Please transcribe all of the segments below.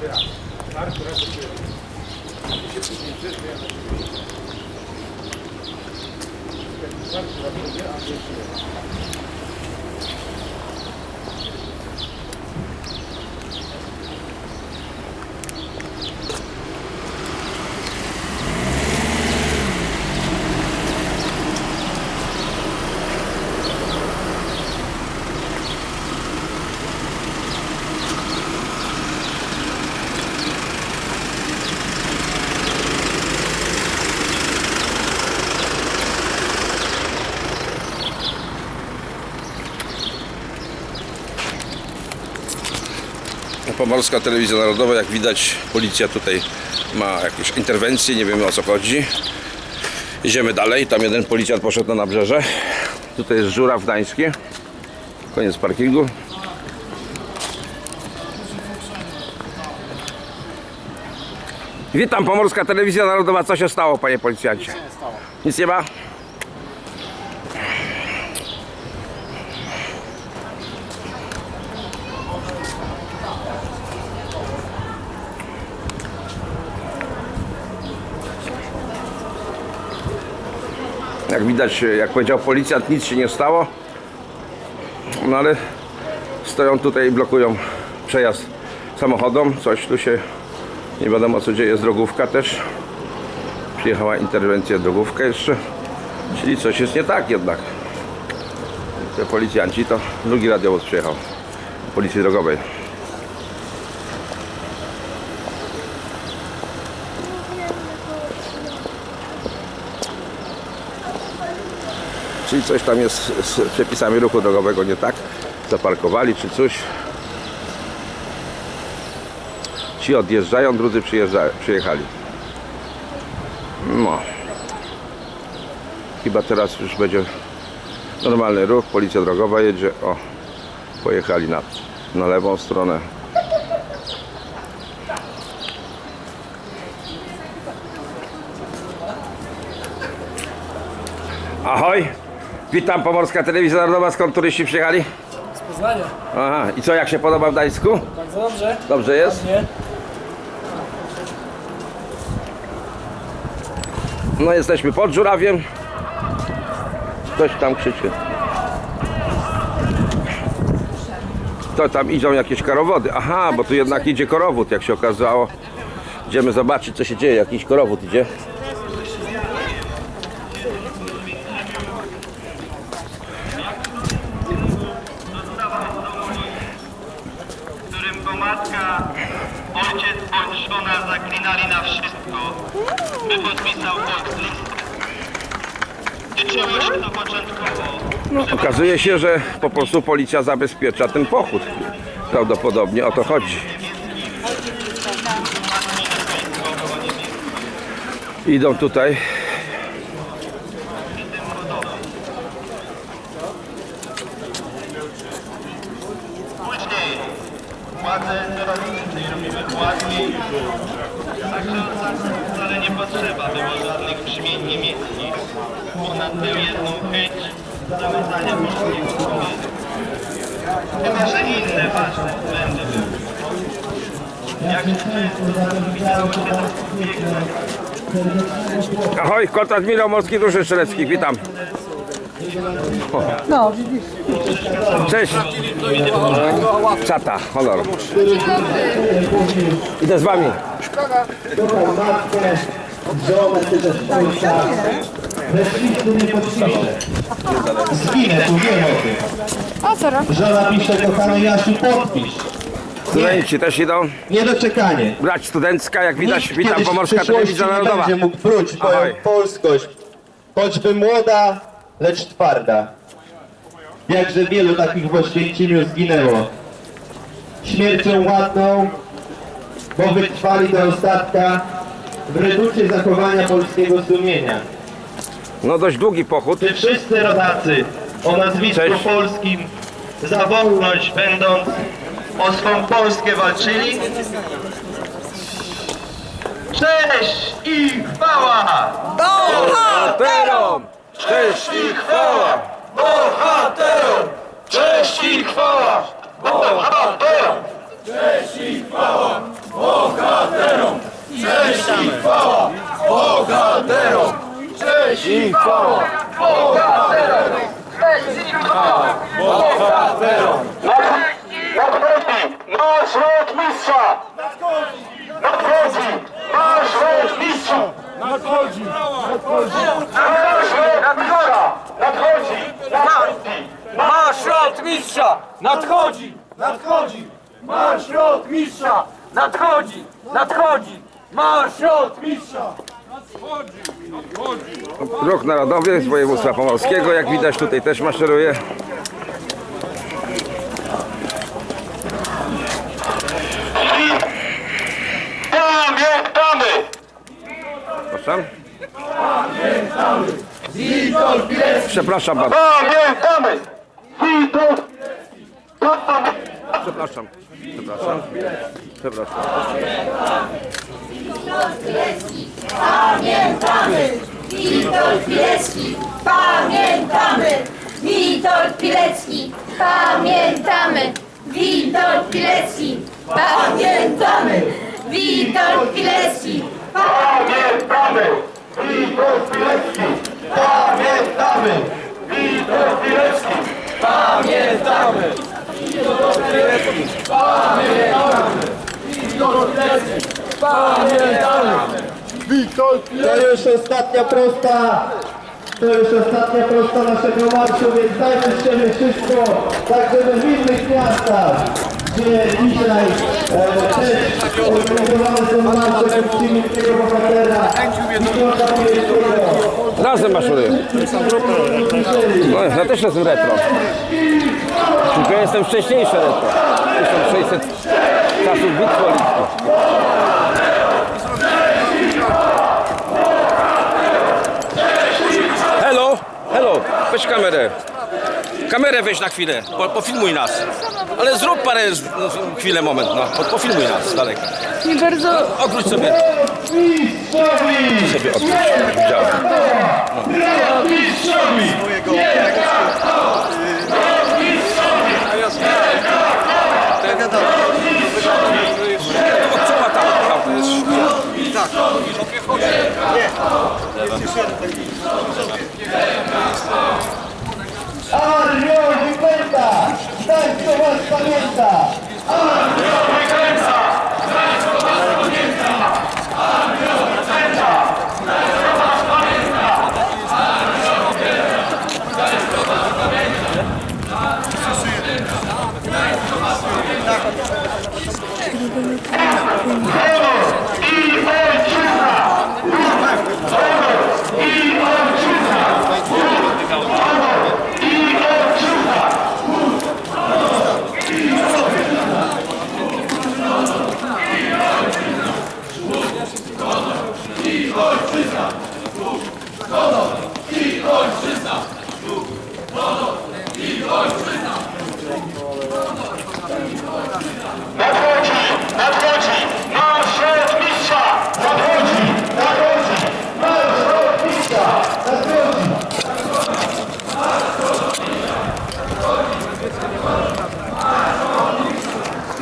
Thank you. Pomorska Telewizja Narodowa, jak widać policja tutaj ma jakieś interwencje, nie wiemy o co chodzi. Idziemy dalej, tam jeden policjant poszedł na nabrzeże. Tutaj jest Żuraw Gdański. Koniec parkingu. Witam, Pomorska Telewizja Narodowa. Co się stało, panie policjancie? Nic nie ma? Jak widać, jak powiedział policjant, nic się nie stało. No ale stoją tutaj i blokują przejazd samochodom. Coś tu się nie wiadomo co dzieje. Jest drogówka też. Przyjechała interwencja drogówka jeszcze. Czyli coś jest nie tak jednak. Te policjanci to drugi radiowóz przyjechał. Policji drogowej. Czyli coś tam jest z przepisami ruchu drogowego nie tak. Zaparkowali czy coś. Ci odjeżdżają, drudzy przyjechali. No. Chyba teraz już będzie normalny ruch. Policja drogowa jedzie. O, pojechali na, na lewą stronę. Ahoj! Witam, Pomorska Telewizja Narodowa. Skąd turyści przyjechali? Z Poznania. Aha, i co, jak się podoba w Gdańsku? Bardzo dobrze. Dobrze jest? Nie? No jesteśmy pod Żurawiem. Ktoś tam krzyczy. To tam idą jakieś korowody. Aha, bo tu jednak idzie korowód, jak się okazało. Idziemy zobaczyć, co się dzieje. Jakiś korowód idzie. No, okazuje się, że po prostu policja zabezpiecza ten pochód. Prawdopodobnie o to chodzi. Idą tutaj. później władze kierownicy robimy ładniej, wcale nie potrzeba było żadnych brzmień niemieckich. Ponad tę jedną chęć zamykania polskiego pomysłu. Chyba, że inne ważne względy były. Jak często widziało się tak piękne Ahoj, kontradmirał Morski Duszy Strzelecki, witam. No, widzisz. Cześć. Czata, honor. Idę z wami. matkę, nie podpisze. Zginę, tu wiem o tym. O co robisz? Żona pisze, kochany Jasiu, podpisz. Studenci też idą. Niedoczekanie. Brać studencka, jak widać, Nikt witam kiedyś w Pomorska przyszłości Telewizja nie Narodowa. będzie mógł Ahoj. moją polskość. Choćby młoda, lecz twarda. Jakże wielu takich w Oświęcimiu zginęło. Śmiercią ładną, bo wytrwali do ostatka w reducie zachowania polskiego sumienia. No dość długi pochód. Czy wszyscy rodacy o nazwisku Cześć. polskim za wolność będąc o swą Polskę walczyli? Cześć i chwała! Bohaterom! Cześć i chwała! Bohaterom! Cześć i chwała! Bohaterom! Cześć i chwała! Bohaterom! Cześć i chwała! Bohaterom! Nadchodzi! Nasz rotmistrza! Nadchodzi! Nasz rotmistrza! Nadchodzi! Nadchodzi! Nasz rotmistrza! Nadchodzi! Nadchodzi! Marsz rotmistrza! Nadchodzi! Nadchodzi! Marsz rotmistrza! Nadchodzi! Nadchodzi! Marsz rotmistrza! Ruch Narodowy z województwa pomorskiego, jak widać tutaj też maszeruje. Pamiętamy! Przepraszam. Przepraszam bardzo. Pamiętamy! Witold! Przepraszam. Przepraszam. Przepraszam. Pamiętamy! Witold Pilecki! Pamiętamy! Witold Pilecki! Pamiętamy! Witold Pilecki! Pamiętamy! Witold Pilecki! Pamiętamy! Witold Pilecki! Pamiętamy! Witold Pilecki! Pamiętamy! Pamiętamy! To już ostatnia prosta. To już ostatnia prosta naszego marszu, więc dajmy z siebie wszystko, tak żeby w innych miastach, gdzie dzisiaj e, też organizowane są marsze wielkiego bohatera, Witolda Pileckiego. Razem maszeruję. No, ja też jestem retro. Tylko ja jestem wcześniejsze retro. 1600 czasów bitwy weź kamerę. Kamerę weź na chwilę, po, pofilmuj nas. Ale zrób parę, no, chwilę, moment, no, po, pofilmuj nas z daleka. Nie bardzo Odwróć sobie. Sobie odwróć, jak widziałem. Od czoła Armio Wyklęta! Tak, to was pamięta! Nadchodzi!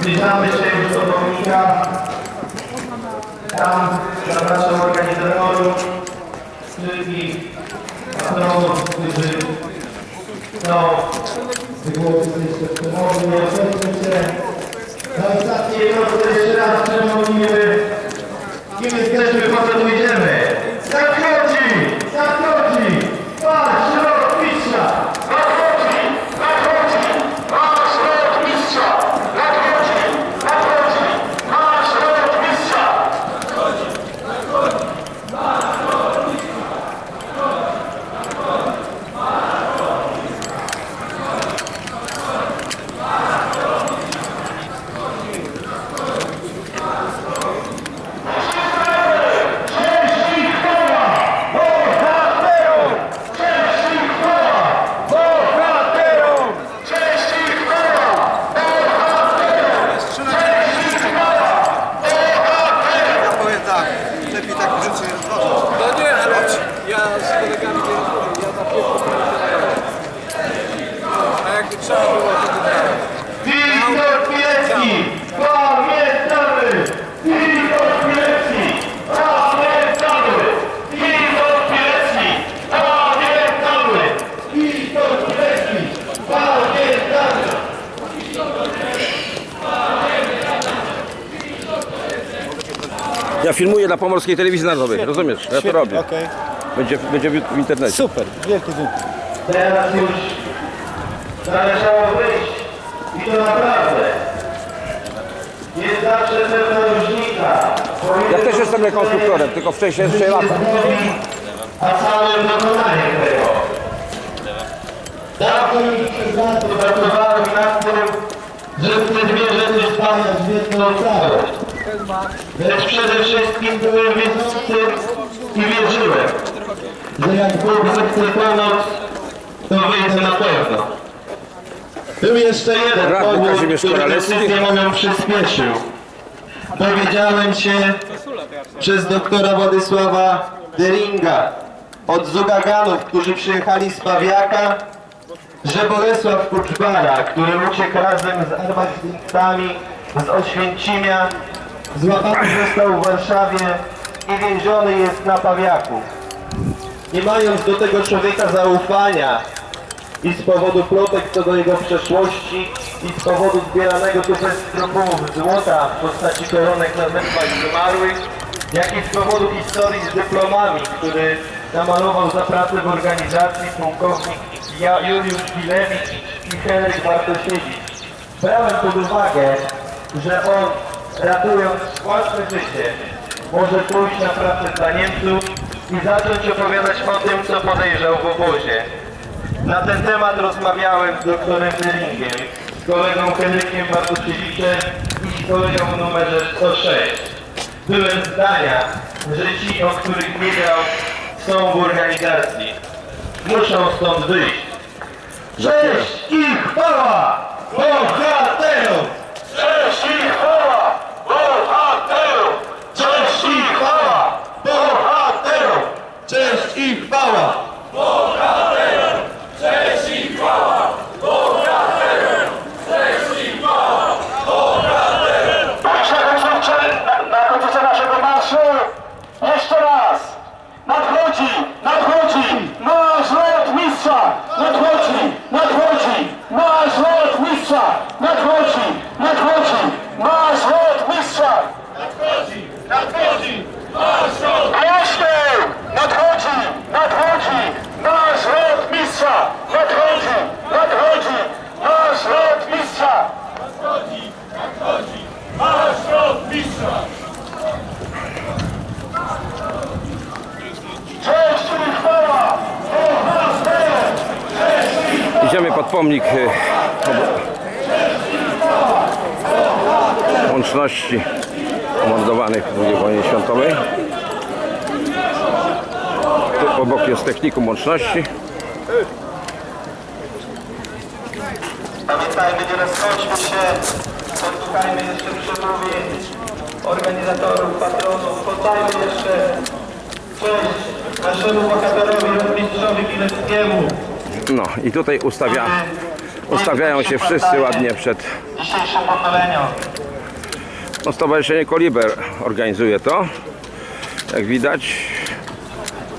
Zbliżamy się do pomnika. Tam zapraszam organizatorów, wszystkich patronów, którzy są wygłosy jeszcze przemówił. Nie obecny się na ostatniej drodze jeszcze raz przemówimy. Kim jesteśmy, po co tu idziemy? Zachodzi! Zachodzi! Marsz Rotmistrza! Nadchodzi! Nadchodzi! Nasz rotmistrza! Nadchodzi! Nadchodzi! Nasz rotmistrza! Wszyscy Ja filmuję dla Pomorskiej Telewizji Narodowej, rozumiesz? Ja to robię. Okej. Będzie, będzie w, w internecie. Super, wielkie dzięki. Teraz już należało wyjść i to naprawdę. Jest zawsze pewna różnica. Ja też jestem rekonstruktorem, tylko wcześniej jeszcze lata. A samym dokonaniem tego. Dawniej przez lata pracowałem nad tym, żeby te dwie rzeczy spajać w jedną całość. Lecz przede wszystkim byłem wierzącym i wierzyłem, że jak Bóg zechce pomóc, to wyjdzie na pewno. Był jeszcze jeden powód, który decyzję moją przyspieszył. Dowiedziałem się przez doktora Władysława Deringa od Zugaganów, którzy przyjechali z Pawiaka, że Bolesław Kuczbara, który uciekł razem z armatnikami z Oświęcimia, złapany został w Warszawie i więziony jest na Pawiaku. Nie mając do tego człowieka zaufania i z powodu plotek co do jego przeszłości i z powodu zbieranego tu bez złota w postaci koronek na zębach zmarłych, jak i z powodu historii z dyplomami, który namalował za pracę w organizacji pułkownik Juliusz Bilewicz i Henryk Bartosiewicz. Brałem pod uwagę, że on ratując własne życie może pójść na pracę dla Niemców i zacząć opowiadać o tym, co podejrzał w obozie. Na ten temat rozmawiałem z doktorem Deringiem, z kolegą Henrykiem Bartosiewiczem i z kolegą numerze 106. Byłem zdania, że ci, o których wiedział, są w organizacji. Muszą stąd wyjść. Cześć i chwała bohaterom! Cześć i chwała bohaterom! Cześć i chwała bohaterom! Cześć i chwała! Na końcu naszego marszu jeszcze raz nadchodzi, nadchodzi nasz lot mistrza, nadchodzi, nadchodzi nasz lot mistrza, nadchodzi, nadchodzi nasz lot mistrza. Nadchodzi, nadchodzi nasz lot Głośniej! Nadchodzi, nadchodzi nasz lot mistrza, nadchodzi, nadchodzi nasz lot mistrza. Cześć i chwała! Idziemy pod pomnik y, łączności pomordowanych w II wojnie światowej. Tu obok jest technikum łączności. Pamiętajmy, nie rozchodźmy się, posłuchajmy jeszcze przemówień organizatorów, patronów, poddajmy jeszcze cześć naszemu bohaterowi, rotmistrzowi Pileckiemu. No i tutaj ustawia, ustawiają się wszyscy ładnie przed Dzisiejszym pokoleniu. no, Stowarzyszenie Koliber organizuje to. Jak widać,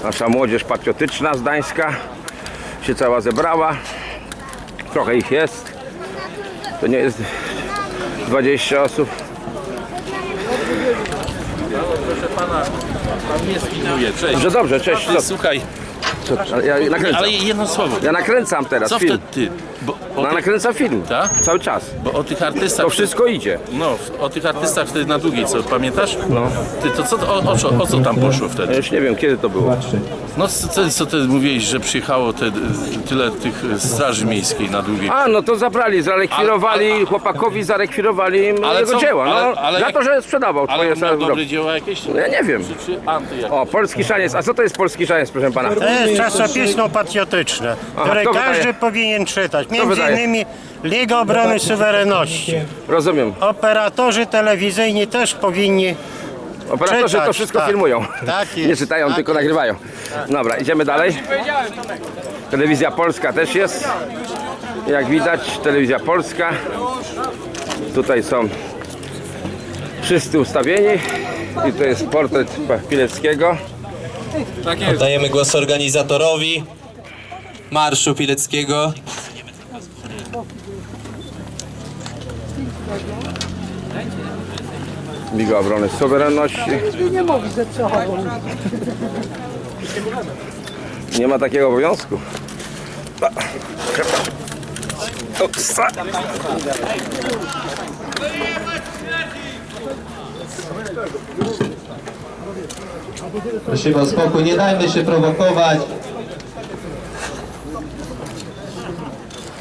nasza młodzież patriotyczna z Gdańska się cała zebrała. Trochę ich jest. To nie jest 20 osób. Pan mnie spinuje, cześć. Dobrze, dobrze, cześć. Słuchaj, co, ale ja nakręcam. ale jedno słowo. Ja nakręcam teraz Co film. wtedy ty? Bo o, No, tych, nakręcam film. Tak? Cały czas. bo o tych artystach... To wszystko idzie. No, o tych artystach wtedy na długiej, co pamiętasz? No. Ty, to co, o, o, co- o co tam poszło Ja wtedy? już nie wiem kiedy to było. No co, co ty mówiłeś, że przyjechało te, tyle tych straży miejskiej na długiej? A, no to zabrali, zarekwirowali, Ale- chłopakowi zarekwirowali Ale jego co? dzieła. No, Ale- ale za jak- to, że sprzedawał Ale twoje miał stare dobre dzieła jakieś? No ja nie wiem. Czy, czy anty? O, polski szaniec. A co to jest polski szaniec, proszę pana? Czasopismo patriotyczne, które kto każdy wydaje? powinien czytać. Między wydaje? innymi Liga Obrony Suwerenności. Rozumiem. Operatorzy telewizyjni też powinni Operatorzy to Czytać, wszystko tak. filmują. Tak Nie jest, czytają, tak tylko jest. nagrywają. Dobra, idziemy dalej. Telewizja Polska też jest. Jak widać, telewizja Polska. Tutaj są wszyscy ustawieni. I to jest portret Pileckiego. Oddajemy głos organizatorowi Marszu Pileckiego. Liga Obrony Suwerenności. Nie ma takiego obowiązku. Upsa. Prosimy o spokój, nie dajmy się prowokować.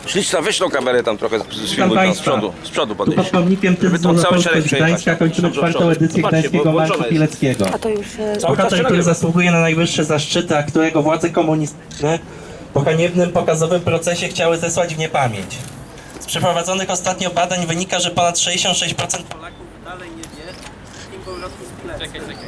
Śliczna, weź tą kamerę tam trochę z filmu tam z przodu, z przodu Tu Żeby Tyzmu to na cały szereg. Gdańska kończymy czwartą edycję Gdańskiego jest. Pileckiego. Bohater, który zasługuje na najwyższe zaszczyty, a którego władze komunistyczne po haniebnym pokazowym procesie chciały zesłać w niepamięć. Z przeprowadzonych ostatnio badań wynika, że ponad 66% Polaków dalej nie wie, kim był Rotmus Pilecki.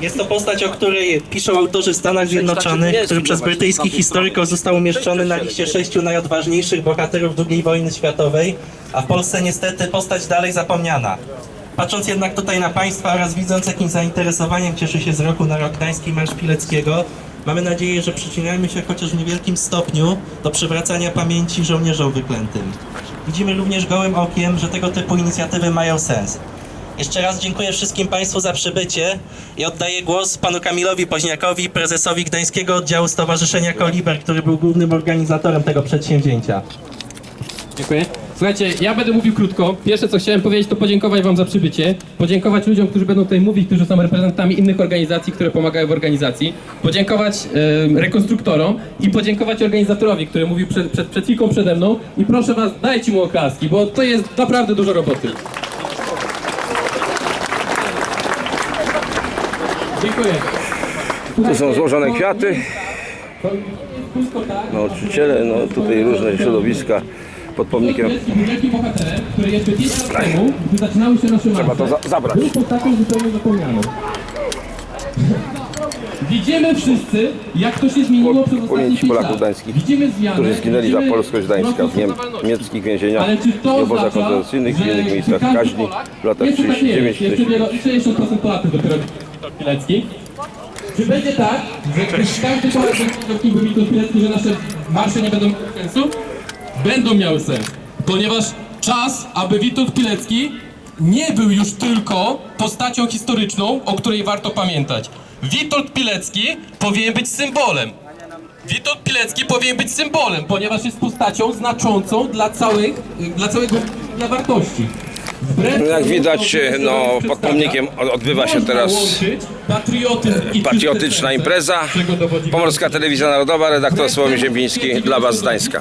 Jest to postać, o której piszą autorzy w Stanach Zjednoczonych, który przez brytyjskich historyków został umieszczony na liście sześciu najodważniejszych bohaterów II wojny światowej, a w Polsce niestety postać dalej zapomniana. Patrząc jednak tutaj na Państwa oraz widząc jakim zainteresowaniem cieszy się z roku na rok Gdański Marsz Pileckiego, mamy nadzieję, że przyczyniamy się chociaż w niewielkim stopniu do przywracania pamięci żołnierzom wyklętym. Widzimy również gołym okiem, że tego typu inicjatywy mają sens. Jeszcze raz dziękuję wszystkim Państwu za przybycie i oddaję głos panu Kamilowi Poźniakowi, prezesowi Gdańskiego Oddziału Stowarzyszenia Koliber, który był głównym organizatorem tego przedsięwzięcia. Dziękuję. Słuchajcie, ja będę mówił krótko. Pierwsze co chciałem powiedzieć to podziękować wam za przybycie. Podziękować ludziom, którzy będą tutaj mówić, którzy są reprezentantami innych organizacji, które pomagają w organizacji. Podziękować em, rekonstruktorom i podziękować organizatorowi, który mówił przed, przed, przed chwilką przede mną. I proszę was, dajcie mu oklaski, bo to jest naprawdę dużo roboty. Tu są złożone kwiaty. Nauczyciele, no tutaj różne środowiska pod pomnikiem. Pilecki był wielkim bohaterem, który jeszcze 5 lat temu, gdy zaczynały się nasze Trzeba to za zabrać. Widzimy wszyscy, jak to się zmieniło przez ostatnie 5 Polaków lat. gdańskich, Widzimy zmiany, którzy zginęli za polskość Gdańska w niemieckich więzieniach i obozach koncentracyjnych że innych miejscach każdy kaźni w latach Jest to tak nie jest. 39 Jeszcze wielo- 60% Polaków dopiero Pilecki. Czy będzie tak, że każdy Polak będzie kim był Witold Pilecki, że nasze marsze nie będą miały sensu? Będą miały sens, ponieważ czas, aby Witold Pilecki nie był już tylko postacią historyczną, o której warto pamiętać. Witold Pilecki powinien być symbolem. Witold Pilecki powinien być symbolem, ponieważ jest postacią znaczącą dla, całych, dla całego dla wartości. Jak widać, no, pod pomnikiem odbywa się teraz patriotyczna impreza. Pomorska Telewizja Narodowa, redaktor Sławomir Ziembiński dla Was z Gdańska.